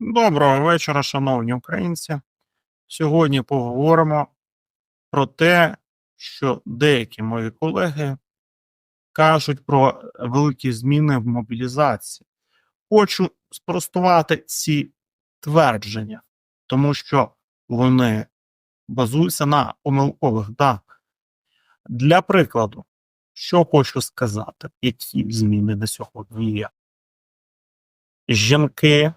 Доброго вечора, шановні українці. Сьогодні поговоримо про те, що деякі мої колеги кажуть про великі зміни в мобілізації. Хочу спростувати ці твердження, тому що вони базуються на помилкових даних. Для прикладу, що хочу сказати, які зміни на сьогодні є. Жінки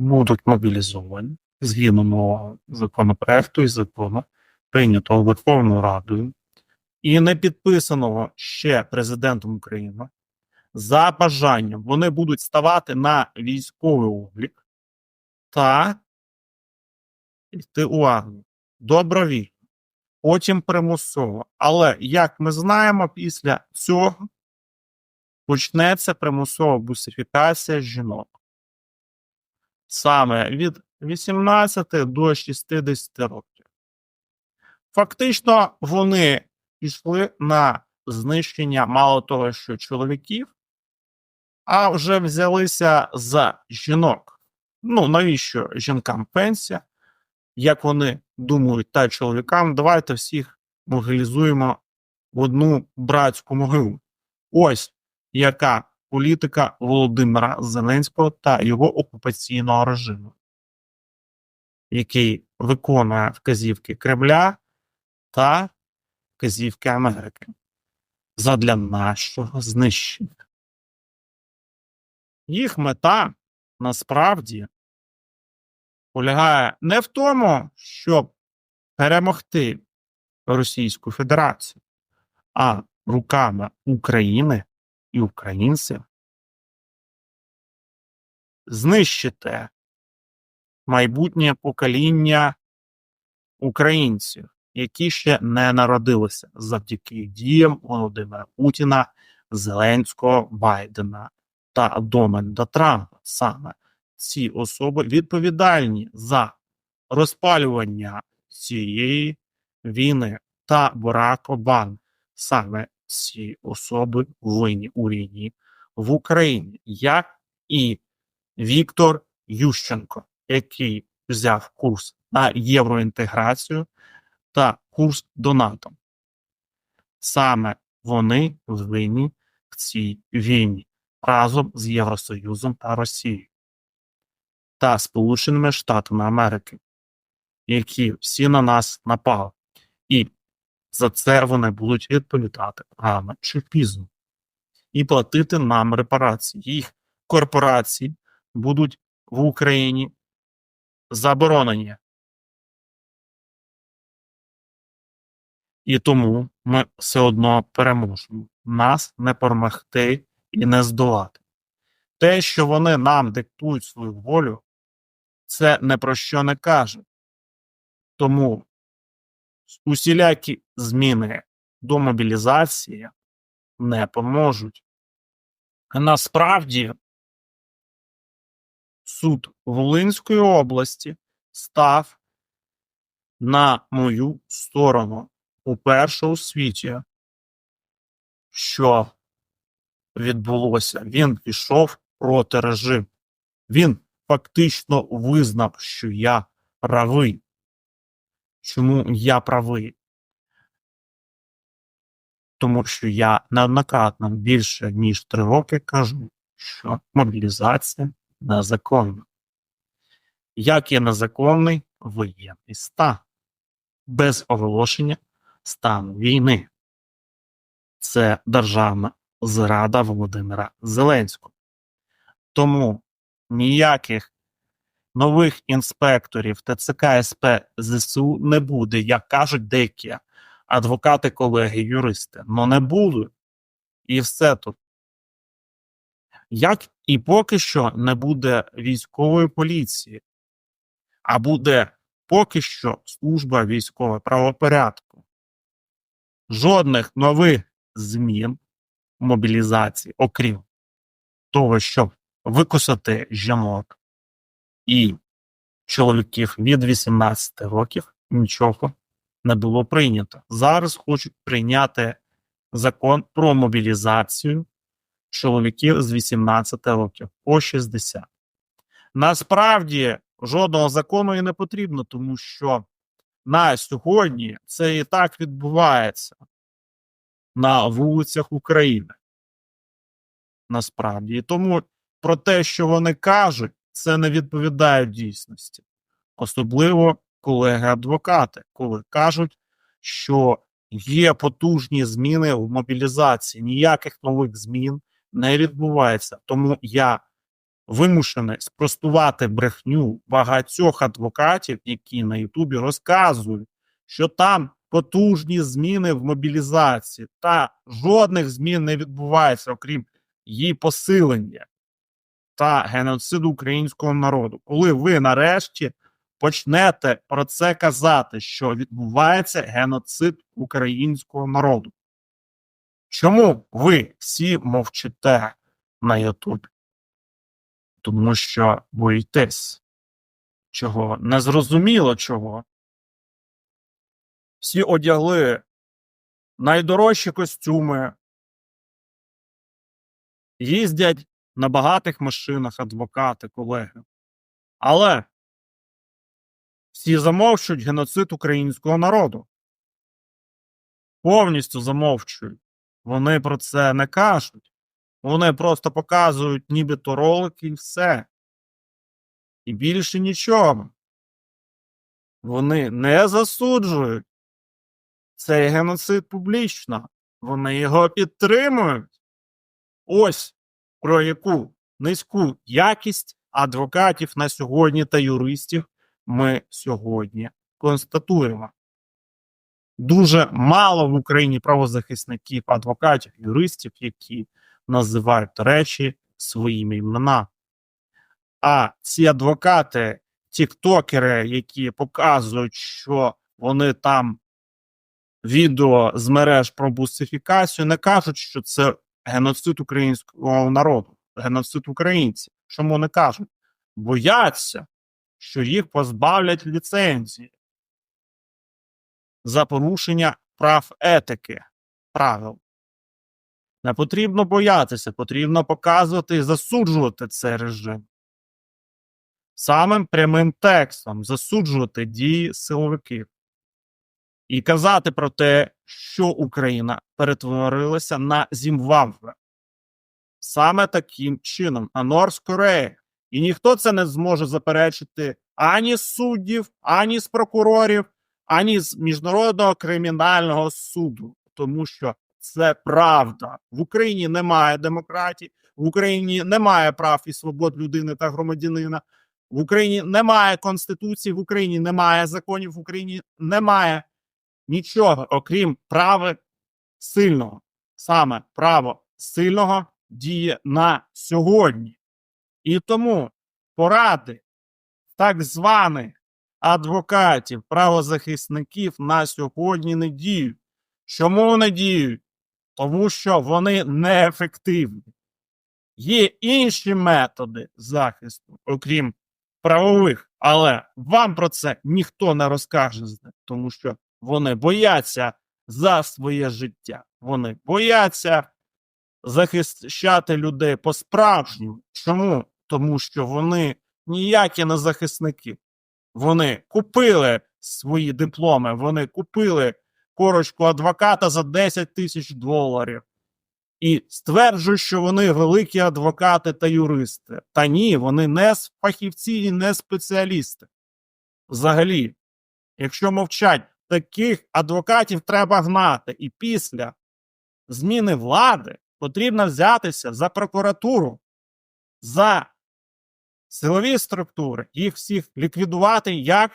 будуть мобілізовані згідно нового законопроекту і закону, прийнятого Верховною Радою, і не підписаного ще президентом України. За бажанням вони будуть ставати на військовий облік та йти у армію добровільно, потім примусово. Але як ми знаємо, після цього почнеться примусова бусифікація жінок саме від 18 до 60 років. Фактично, вони пішли на знищення мало того, що чоловіків, а вже взялися за жінок. Ну, навіщо жінкам пенсія? Як вони думають, та чоловікам, давайте всіх мобілізуємо в одну братську могилу. Ось яка політика Володимира Зеленського та його окупаційного режиму, який виконує вказівки Кремля та вказівки Америки задля нашого знищення. Їх мета насправді полягає не в тому, щоб перемогти Російську Федерацію, а руками України і українців знищити майбутнє покоління українців, які ще не народилися завдяки діям Володимира Путіна, Зеленського, Байдена та Дональда Трампа. Саме ці особи відповідальні за розпалювання цієї війни та Барак Обами. Саме ці особи винні у війні в Україні, як і Віктор Ющенко, який взяв курс на євроінтеграцію та курс до НАТО. Саме вони винні в цій війні разом з Євросоюзом та Росією та Сполученими Штатами Америки, які всі на нас напали. За це вони будуть відповідати рано чи пізно і платити нам репарації. Їх корпорації будуть в Україні заборонені. І тому ми все одно переможемо. Нас не перемогти і не здолати. Те, що вони нам диктують свою волю, це не про що не каже. Тому усілякі зміни до мобілізації не поможуть. Насправді, суд Волинської області став на мою сторону у світі, що відбулося. Він пішов проти режиму. Він фактично визнав, що я правий. Чому я правий? Тому що я неоднократно більше ніж три роки кажу, що мобілізація незаконна. Як є незаконний воєнний стан без оголошення стану війни. Це державна зрада Володимира Зеленського. Тому ніяких нових інспекторів ТЦК СП ЗСУ не буде, як кажуть деякі адвокати, колеги, юристи. Ну не будуть. І все тут. Як і поки що не буде військової поліції, а буде поки що служба військового правопорядку. Жодних нових змін мобілізації, окрім того, щоб викосати жінок і чоловіків від 18 років, нічого не було прийнято. Зараз хочуть прийняти закон про мобілізацію чоловіків з 18 років по 60. Насправді жодного закону і не потрібно, тому що на сьогодні це і так відбувається на вулицях України. Насправді. І тому про те, що вони кажуть, це не відповідає дійсності. Особливо колеги-адвокати, коли кажуть, що є потужні зміни в мобілізації, ніяких нових змін не відбувається. Тому я вимушений спростувати брехню багатьох адвокатів, які на Ютубі розказують, що там потужні зміни в мобілізації, та жодних змін не відбувається, окрім її посилення та геноциду українського народу. Коли ви нарешті почнете про це казати, що відбувається геноцид українського народу. Чому ви всі мовчите на Ютубі? Тому що боїтесь чого? Незрозуміло чого. Всі одягли найдорожчі костюми, їздять на багатих машинах адвокати, колеги. Але всі замовчують геноцид українського народу. Повністю замовчують. Вони про це не кажуть. Вони просто показують нібито ролики і все. І більше нічого. Вони не засуджують цей геноцид публічно. Вони його підтримують. Ось про яку низьку якість адвокатів на сьогодні та юристів ми сьогодні констатуємо. Дуже мало в Україні правозахисників, адвокатів, юристів, які називають речі своїми імена. А ці адвокати, тіктокери, які показують, що вони там відео з мереж про бусифікацію, не кажуть, що це геноцид українського народу, геноцид українців. Чому не кажуть? Бояться, що їх позбавлять ліцензії за порушення прав етики, правил. Не потрібно боятися, потрібно показувати і засуджувати цей режим. Самим прямим текстом засуджувати дії силовиків і казати про те, що Україна перетворилася на Зімбабве. Саме таким чином, на Норс Корея. І ніхто це не зможе заперечити ані з суддів, ані з прокурорів, ані з Міжнародного кримінального суду, тому що це правда. В Україні немає демократії, в Україні немає прав і свобод людини та громадянина. В Україні немає конституції, в Україні немає законів, в Україні немає нічого, окрім права сильного. Саме право сильного діє на сьогодні. І тому поради так званих адвокатів, правозахисників на сьогодні не діють. Чому не діють? Тому що вони неефективні. Є інші методи захисту, окрім правових, але вам про це ніхто не розкаже, тому що вони бояться за своє життя. Вони бояться захищати людей по-справжньому. Чому? Тому що вони ніякі не захисники. Вони купили свої дипломи, вони купили корочку адвоката за 10 тисяч доларів і стверджують, що вони великі адвокати та юристи. Та ні, вони не фахівці і не спеціалісти. Взагалі, якщо мовчать, таких адвокатів треба гнати. І після зміни влади потрібно взятися за прокуратуру, за силові структури, їх всіх ліквідувати як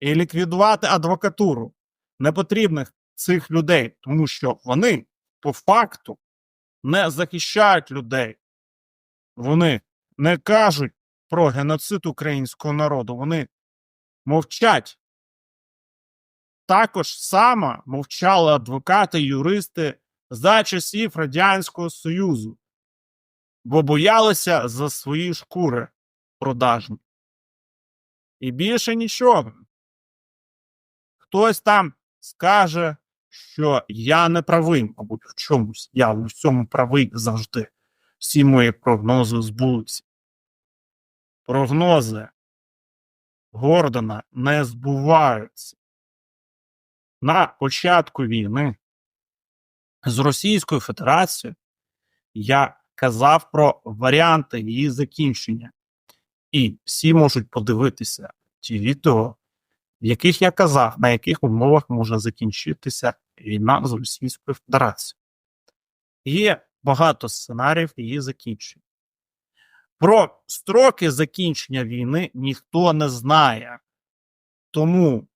і ліквідувати адвокатуру непотрібних цих людей, тому що вони по факту не захищають людей. Вони не кажуть про геноцид українського народу. Вони мовчать. Також саме мовчали адвокати, юристи за часів Радянського Союзу, бо боялися за свої шкури продажні. І більше нічого. Хтось там скаже, що я не правий, мабуть, в чомусь. Я в цьому правий завжди. Всі мої прогнози збулися. прогнози Гордона не збуваються. На початку війни з Російською Федерацією я казав про варіанти її закінчення. І всі можуть подивитися ті відео, в яких я казав, на яких умовах може закінчитися війна з Російською Федерацією. Є багато сценаріїв її закінчення. Про строки закінчення війни ніхто не знає. Тому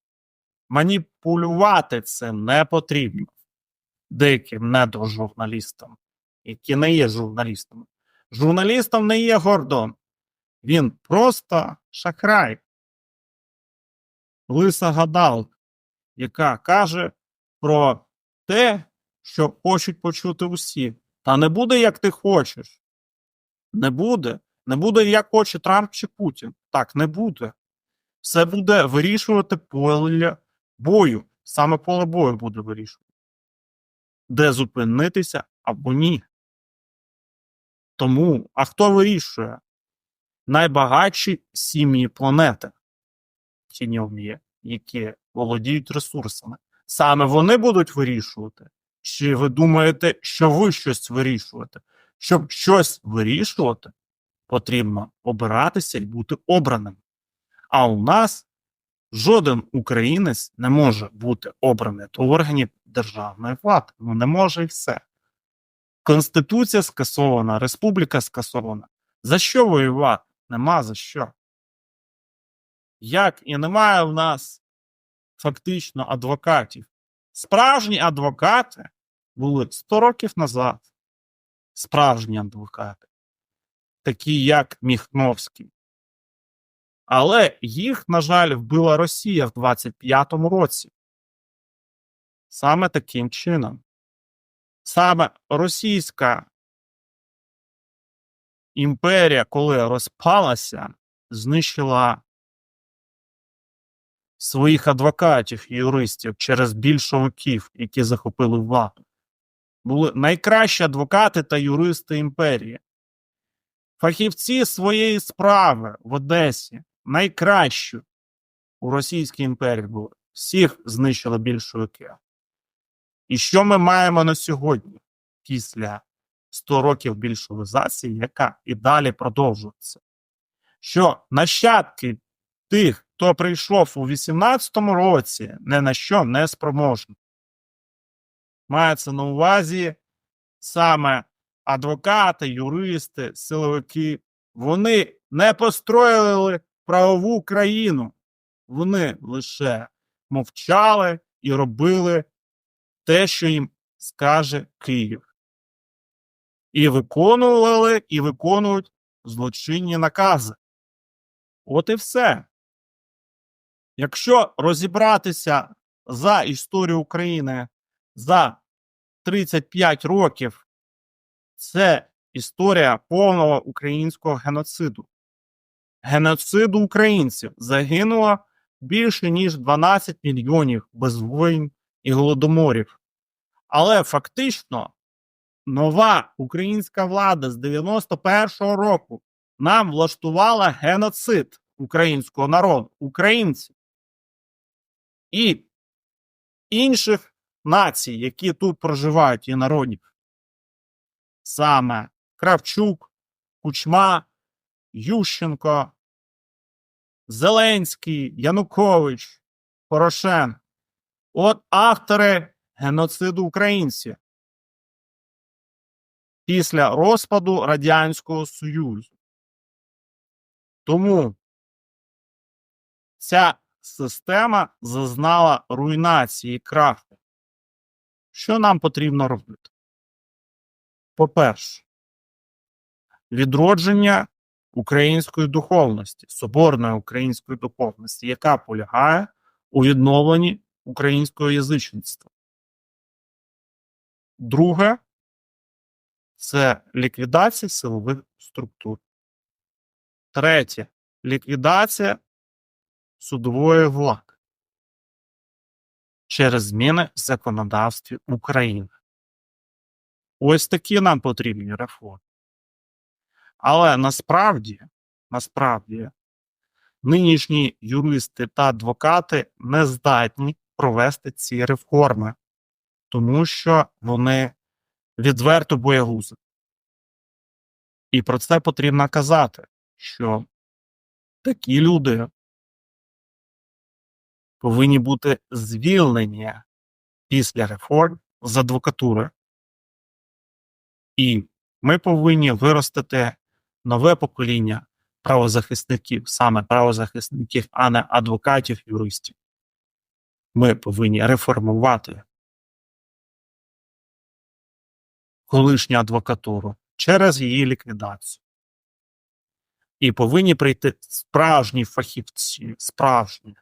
маніпулювати це не потрібно деяким недожурналістам, які не є журналістами. Журналістом не є Гордон. Він просто шахрай. Лиса гадалка, яка каже про те, що хочуть почути усі. Та не буде, як ти хочеш. Не буде. Не буде, як хоче Трамп чи Путін. Так, не буде. Все буде вирішувати поле бою. Саме поле бою буде вирішувати. Де зупинитися або ні. Тому, а хто вирішує? Найбагатші сім'ї планети, тіньові, які володіють ресурсами. Саме вони будуть вирішувати. Чи ви думаєте, що ви щось вирішуєте? Щоб щось вирішувати, потрібно обиратися і бути обраним. А у нас жоден українець не може бути обраний до органів державної влади. Ну не може і все. Конституція скасована, республіка скасована. За що воювати? Нема за що. Як і немає в нас фактично адвокатів. Справжні адвокати були 100 років назад. Справжні адвокати, такі як Міхновський. Але їх, на жаль, вбила Росія в 25-му році. Саме таким чином. Саме російська імперія, коли розпалася, знищила своїх адвокатів і юристів через більшовиків, які захопили владу. Були найкращі адвокати та юристи імперії. Фахівці своєї справи в Одесі найкращі у Російській імперії були. Всіх знищили більшовики. І що ми маємо на сьогодні після 100 років більшовизації, яка і далі продовжується? Що нащадки тих, хто прийшов у 18-му році, не на що не спроможні. Мається на увазі саме адвокати, юристи, силовики. Вони не построїли правову країну. Вони лише мовчали і робили те, що їм скаже Київ. І виконували, і виконують злочинні накази. От і все. Якщо розібратися за історію України за 35 років, це історія повного українського геноциду. Геноциду українців загинуло більше ніж 12 мільйонів без воїн і голодоморів. Але фактично нова українська влада з 91-го року нам влаштувала геноцид українського народу, українців і інших націй, які тут проживають і народів. Саме Кравчук, Кучма, Ющенко, Зеленський, Янукович, Порошенко. От автори геноциду українців після розпаду Радянського Союзу. Тому ця система зазнала руйнації краху. Що нам потрібно робити? По-перше, відродження української духовності, соборної української духовності, яка полягає у відновленні українського язичництва. Друге це ліквідація силових структур. Третє ліквідація судової влади через зміни в законодавстві України. Ось такі нам потрібні реформи. Але насправді насправді нинішні юристи та адвокати не здатні провести ці реформи, тому що вони відверто боягузи. І про це потрібно казати, що такі люди повинні бути звільнені після реформ з адвокатури. І ми повинні виростити нове покоління правозахисників, саме правозахисників, а не адвокатів, юристів. Ми повинні реформувати колишню адвокатуру через її ліквідацію. І повинні прийти справжні фахівці, справжні,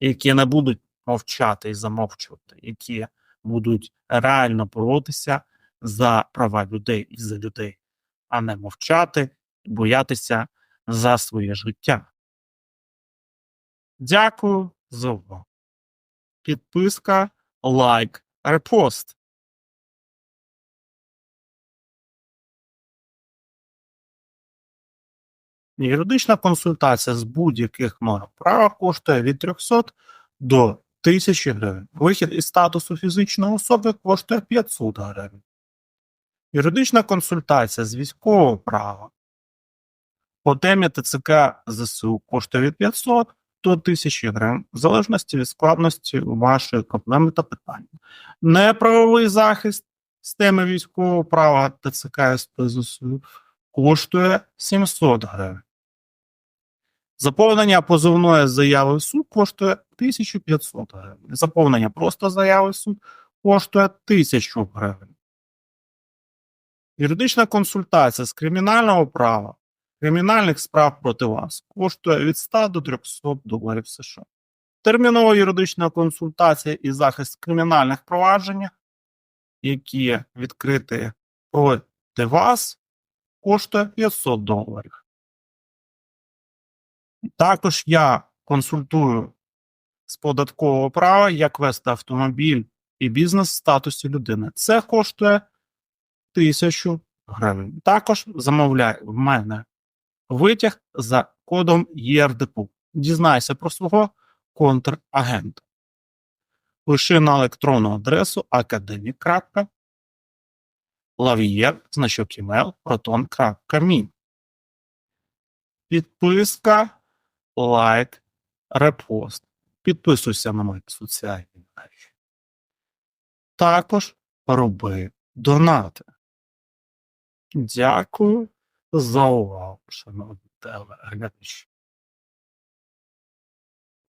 які не будуть мовчати і замовчувати, які будуть реально боротися за права людей і за людей, а не мовчати боятися за своє життя. Дякую за увагу. Підписка, лайк, репост. Юридична консультація з будь-яких норм права коштує від 300 до 1000 гривень. Вихід із статусу фізичної особи коштує 500 гривень. Юридична консультація з військового права по темі ТЦК ЗСУ коштує від 500 до 1000 гривень, в залежності від складності вашої проблеми та питання. Неправовий захист з теми військового права ТЦК СП ЗСУ коштує 700 гривень. Заповнення позовної заяви в суд коштує 1500 гривень. Заповнення просто заяви в суд коштує 1000 гривень. Юридична консультація з кримінального права, кримінальних справ проти вас коштує від 100 до 300 доларів США. Термінова юридична консультація і захист кримінальних провадженнях, які відкриті проти вас, коштує 500 доларів. Також я консультую з податкового права, як вести автомобіль і бізнес в статусі людини. Це коштує тисячу гривень. Також замовляй в мене витяг за кодом ЄРДПУ. Дізнайся про свого контрагента. Пиши на електронну адресу academic.lavier, значок email, proton.me. Підписка, лайк, репост. Підписуйся на мої соціальні мережі. Також роби донати. Дякую за увагу, шановні телеглядачі.